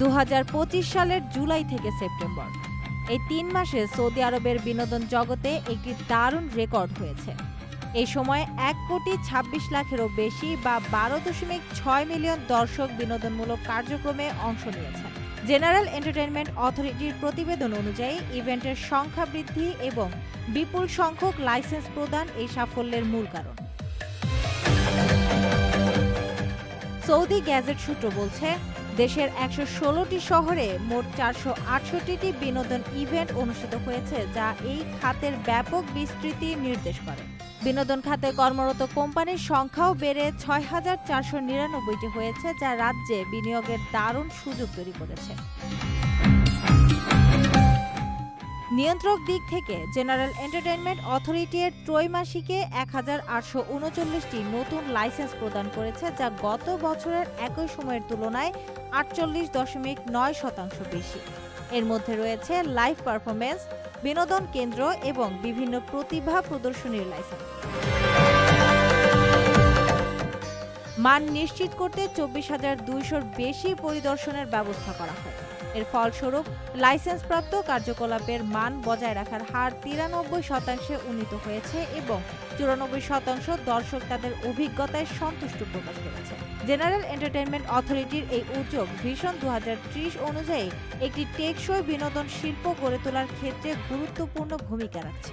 দু হাজার পঁচিশ সালের জুলাই থেকে সেপ্টেম্বর। এই তিন মাসে সৌদি আরবের বিনোদন জগতে একটি দারুণ রেকর্ড হয়েছে। এই সময়ে এক কোটি ছাব্বিশ লাখেরও বেশি বা বারো দশমিক ছয় মিলিয়ন দর্শক বিনোদনমূলক কার্যক্রমে অংশ নিয়েছেন। জেনারেল এন্টারটেনমেন্ট অথরিটির প্রতিবেদন অনুযায়ী, ইভেন্টের সংখ্যা বৃদ্ধি এবং বিপুল সংখ্যক লাইসেন্স প্রদান এই সাফল্যের মূল কারণ। সৌদি গ্যাজেট সূত্র বলছে দেশের একশো ষোলোটি শহরে মোট চারশো আটষট্টিটি বিনোদন ইভেন্ট অনুষ্ঠিত হয়েছে, যা এই খাতের ব্যাপক বিস্তৃতি নির্দেশ করে। বিনোদন খাতে কর্মরত কোম্পানির সংখ্যাও বেড়ে ছয় হাজার চারশো নিরানব্বইটি হয়েছে, যা রাজ্যে বিনিয়োগের দারুণ সুযোগ তৈরি করেছে। নিয়ন্ত্রক দিক থেকে জেনারেল এন্টারটেইনমেন্ট অথরিটির ত্রৈমাসিকে এক হাজার আটশো উনচল্লিশটি নতুন লাইসেন্স প্রদান করেছে, যা গত বছরের একই সময়ের তুলনায় আটচল্লিশ দশমিক নয় শতাংশ বেশি। এর মধ্যে রয়েছে লাইভ পারফরমেন্স বিনোদন কেন্দ্র এবং বিভিন্ন প্রতিভা প্রদর্শনীর লাইসেন্স। মান নিশ্চিত করতে চব্বিশ হাজার দুইশোর বেশি পরিদর্শনের ব্যবস্থা করা হয়। এর ফলস্বরূপ, লাইসেন্সপ্রাপ্ত কার্যকলাপের মান বজায় রাখার হার তিরানব্বই শতাংশে উন্নীত হয়েছে এবং চুরানব্বই শতাংশ দর্শক তাদের অভিজ্ঞতায় সন্তুষ্ট প্রকাশ করেছে। জেনারেল এন্টারটেইনমেন্ট অথরিটির এই উদ্যোগ ভিশন দু অনুযায়ী একটি টেকসই বিনোদন শিল্প গড়ে তোলার ক্ষেত্রে গুরুত্বপূর্ণ ভূমিকা রাখছে।